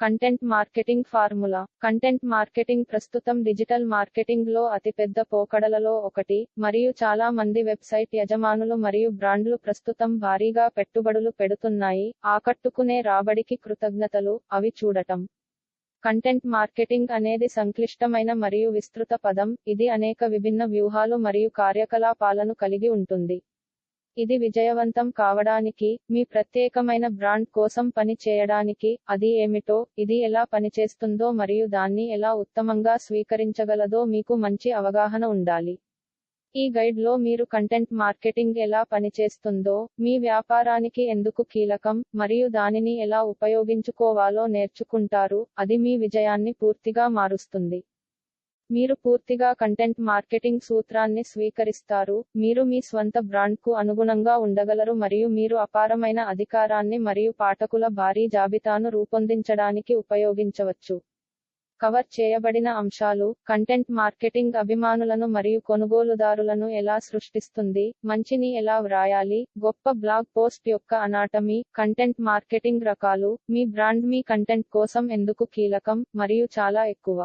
Content marketing formula. Content marketing ప్రస్తుతం digital మార్కెటింగ్లో అతిపెద్ద పోకడలలో ఒకటి మరియు చాలా మంది వెబ్సైట్ యజమానులు మరియు బ్రాండ్లు ప్రస్తుతం భారీగా పెట్టుబడులు పెడుతున్నాయి. ఆకట్టుకునే రాబడికి కృతజ్ఞతలు అవి చూడటం. కంటెంట్ మార్కెటింగ్ అనేది సంక్లిష్టమైన మరియు విస్తృత పదం. ఇది అనేక విభిన్న వ్యూహాలు మరియు కార్యకలాపాలను కలిగి ఉంటుంది. ఇది విజయవంతం కావడానికి మీ ప్రత్యేకమైన బ్రాండ్ కోసం పని చేయడానికి అది ఏమిటో ఇది ఎలా పనిచేస్తుందో మరియు దాన్ని ఎలా ఉత్తమంగా స్వీకరించగలదో మీకు మంచి అవగాహన ఉండాలి. ఈ గైడ్లో మీరు కంటెంట్ మార్కెటింగ్ ఎలా పనిచేస్తుందో మీ వ్యాపారానికి ఎందుకు కీలకం మరియు దానిని ఎలా ఉపయోగించుకోవాలో నేర్చుకుంటారు అది మీ విజయాన్ని పూర్తిగా మారుస్తుంది. మీరు పూర్తిగా కంటెంట్ మార్కెటింగ్ సూత్రాన్ని స్వీకరిస్తారు మీరు మీ స్వంత బ్రాండ్కు అనుగుణంగా ఉండగలరు మరియు మీరు అపారమైన అధికారాన్ని మరియు పాఠకుల భారీ జాబితాను రూపొందించడానికి ఉపయోగించవచ్చు. కవర్ చేయబడిన అంశాలు కంటెంట్ మార్కెటింగ్ అభిమానులను మరియు కొనుగోలుదారులను ఎలా సృష్టిస్తుంది మంచిని ఎలా వ్రాయాలి గొప్ప బ్లాగ్ పోస్ట్ యొక్క అనాటమీ కంటెంట్ మార్కెటింగ్ రకాలు మీ బ్రాండ్ మీ కంటెంట్ కోసం ఎందుకు కీలకం మరియు చాలా ఎక్కువ.